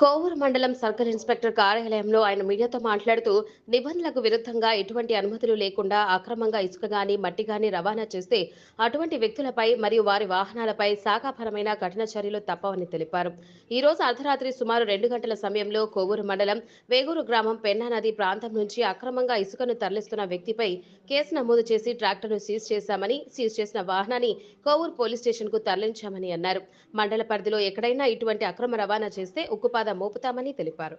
కోవూరు మండలం circle inspector కార్యాలయంలో ఆయన మీడియాతో మాట్లాడుతూ నిబంధనలకు విరుద్ధంగా ఎటువంటి అనుమతులు లేకుండా అక్రమంగా ఇసుక గాని మట్టి గాని రవాణా చేస్తే అటువంటి వ్యక్తులపై మరియు వారి వాహనాలపై శాఖాపరమైన కఠిన చర్యలు తప్పవని తెలిపారు. ఈ రోజు అర్ధరాత్రి సుమారు రెండు గంటల సమయంలో కోవూరు మండలం వేగూరు గ్రామం పెన్నా నది ప్రాంతం నుంచి అక్రమంగా ఇసుకను తరలిస్తున్న వ్యక్తిపై కేసు నమోదు చేసి ట్రాక్టర్ను సీజ్ చేశామని సీజ్ చేసిన వాహనాన్ని కోవూరు పోలీస్ స్టేషన్కు తరలించామని అన్నారు. మండల పరిధిలో ఎక్కడైనా ఇటువంటి అక్రమ రవాణా చేస్తే వాద మోపుతామని తెలిపారు.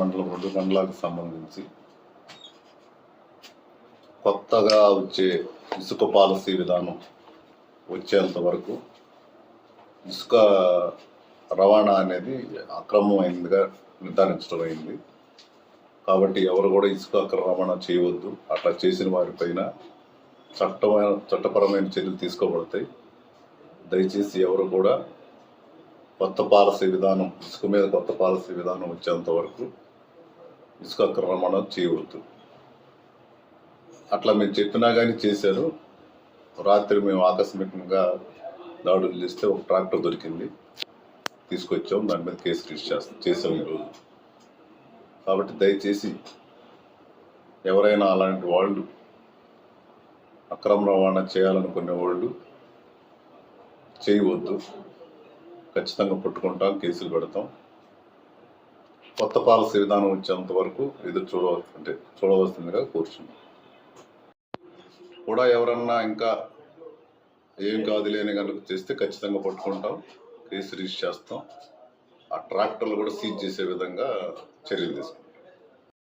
మండలం రెండు మండలాలకు సంబంధించి కొత్తగా వచ్చే ఇసుక పాలసీ విధానం వచ్చేంత వరకు ఇసుక రవాణా అనేది అక్రమమైందిగా నిర్ధారించడం అయింది. కాబట్టి ఎవరు కూడా ఇసుక అక్రమ రవాణా చేయవద్దు. అట్లా చేసిన వారిపైన చట్టమైన చట్టపరమైన చర్యలు తీసుకోబడతాయి. దయచేసి ఎవరు కూడా కొత్త పాలసీ విధానం ఇసుక మీద కొత్త పాలసీ విధానం వచ్చేంత వరకు ఇసుక అక్రమ రవాణా చేయవద్దు. అట్లా మేము చెప్పినా కానీ చేశారు. రాత్రి మేము ఆకస్మికంగా దాడులు చేస్తే ఒక ట్రాక్టర్ దొరికింది. తీసుకొచ్చాం దాని మీద కేసు రిజిస్టర్ చేస్తాం చేసాం ఈరోజు. కాబట్టి దయచేసి ఎవరైనా అలాంటి వాళ్ళు అక్రమ రవాణా చేయాలనుకునే వాళ్ళు చేయవద్దు. ఖచ్చితంగా పట్టుకుంటాం కేసులు పెడతాం. కొత్త పాలసీ విధానం వచ్చేంత వరకు ఎదురు చూడవలసి అంటే చూడవలసిందిగా కూర్చున్నాం. కూడా ఎవరన్నా ఇంకా ఏం కాదు లేని కనుక చేస్తే ఖచ్చితంగా పట్టుకుంటాం కేసు రిజిస్టర్ చేస్తాం. ఆ ట్రాక్టర్లు కూడా సీజ్ చేసే విధంగా చర్యలు తీసుకుంటాం.